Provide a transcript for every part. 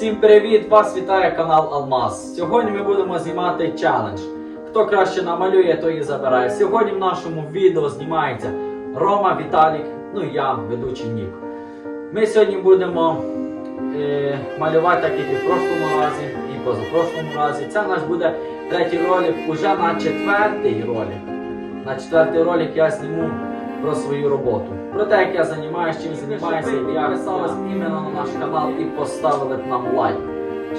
Всім привіт! Вас вітає канал Алмаз. Сьогодні ми будемо знімати челендж. Хто краще намалює, той і забирає. Сьогодні в нашому відео знімається Рома, Віталік, ну і я, ведучий Нік. Ми сьогодні будемо е, малювати як і в прошлому разі, і позапрошлому разі. Це наш буде третій ролик, уже на четвертий ролик. На четвертий ролик я зніму про свою роботу. Про те, як я займаюся, чим займаюся, і я підписались іменно на наш канал і поставили б нам лайк.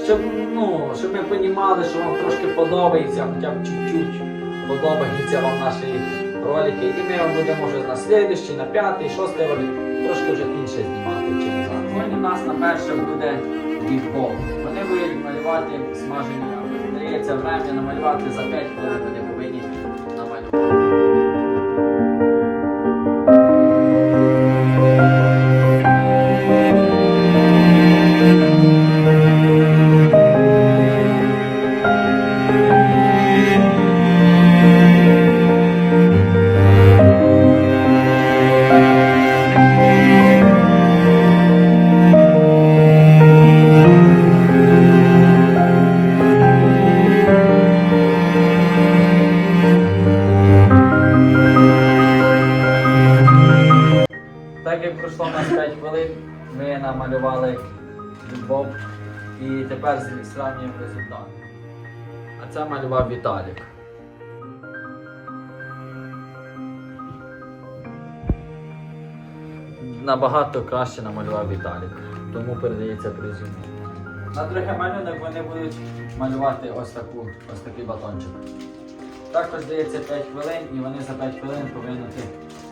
Щоб, ну, щоб ми розуміли, що вам трошки подобається, хоча б чуть-чуть подобаються вам наші ролики. І ми вам будемо вже на слідуючий, на п'ятий, шостий ролик трошки вже інше знімати, чим зараз. Сьогодні у нас на перше буде бігбол. Вони будуть малювати смажені. Здається, врем'я намалювати за 5 хвилин пройшло у нас 5 хвилин, ми намалювали любов і тепер зрівнюємо результат. А це малював Віталік. Набагато краще намалював Віталік, тому передається приз. На другий малюнок вони будуть малювати ось таку, ось такий батончик. Також дається 5 хвилин і вони за 5 хвилин повинні,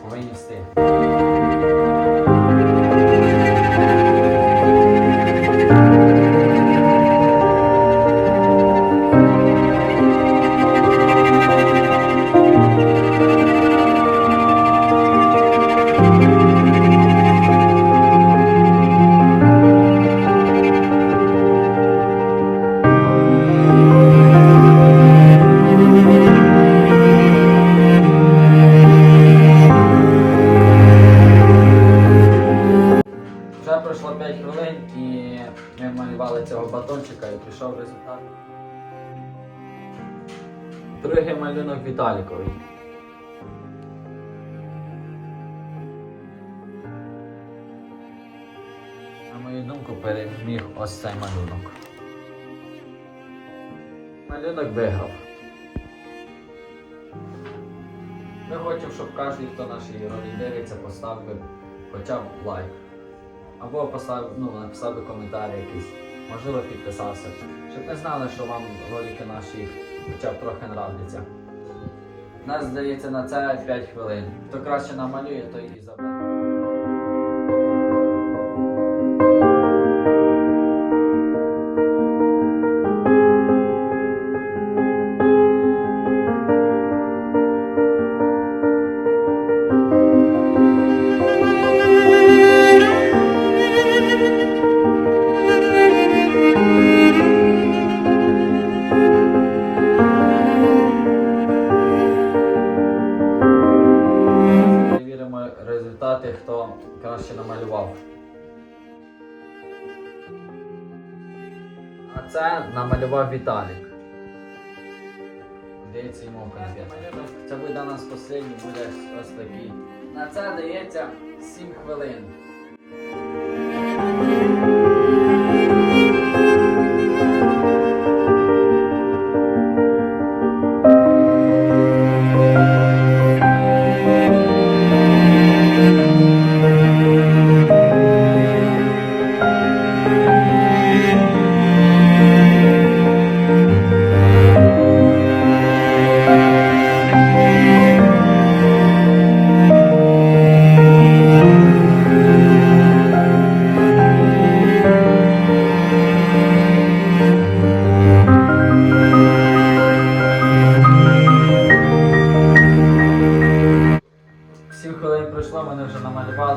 повинні встигти. Прийшов результат. Другий малюнок Віталіковий. На мою думку, переміг ось цей малюнок. Малюнок виграв. Ми хочемо, щоб кожен, хто наші ролі дивиться, поставив хоча б лайк. Або поставив, ну, написав би коментар якийсь, можливо підписався. Щоб ми знали, що вам ролики наші хоча б трохи нравляться. Нас здається на це 5 хвилин. Хто краще намалює, той і забере. Це намалював Віталік. Дається йому конфетка. Це буде у нас останній, буде ось такий. На це дається 7 хвилин.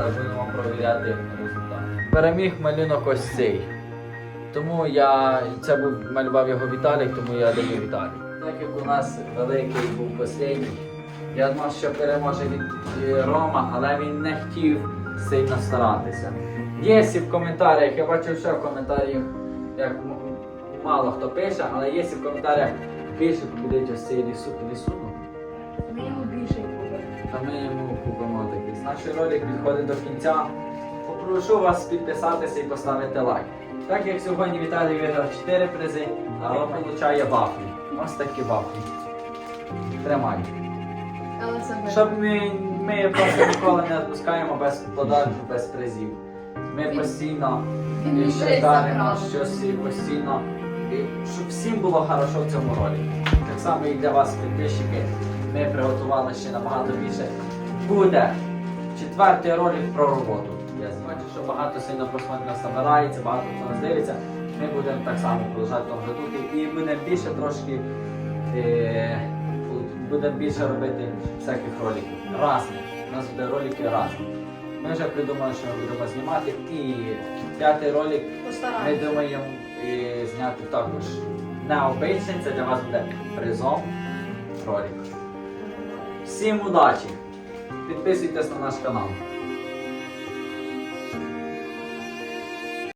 Намалювали, будемо провіряти результат. Переміг малюнок ось цей. Тому я це був малював його Віталік, тому я даю Віталік. Так як у нас великий був останній, я думав, що переможе від е, Рома, але він не хотів сильно старатися. Є всі в коментарях, я бачив ще в коментарях як мало хто пише, але є в коментарях більше побідить ось цей лісу, лісу. Та ми йому купимо такий. Наш ролик підходить до кінця. Попрошу вас підписатися і поставити лайк. Так як сьогодні Віталій виграв 4 призи, а Рома получає вафлі. Ось такі вафлі. Тримай. Але це ми. Щоб ми, ми просто ніколи не відпускаємо без подарунку, без призів. Ми постійно Він ще даримо забрав. щось і постійно. І щоб всім було хорошо в цьому ролі. Так само і для вас, підписчики. Ми приготували ще набагато більше. Буде четвертий ролик про роботу. Я бачу, що багато сильно просмотрів нас набирається, багато хто нас дивиться. Ми будемо так само продовжувати ведути і будемо більше трошки. Е, будемо більше робити всяких роликів. Разних. У нас буде ролики разні. Ми вже придумали, що ми будемо знімати. І п'ятий ролик ми думаємо і зняти також необичний. Це для вас буде призом ролик. Всім удачі! Підписуйтесь на наш канал.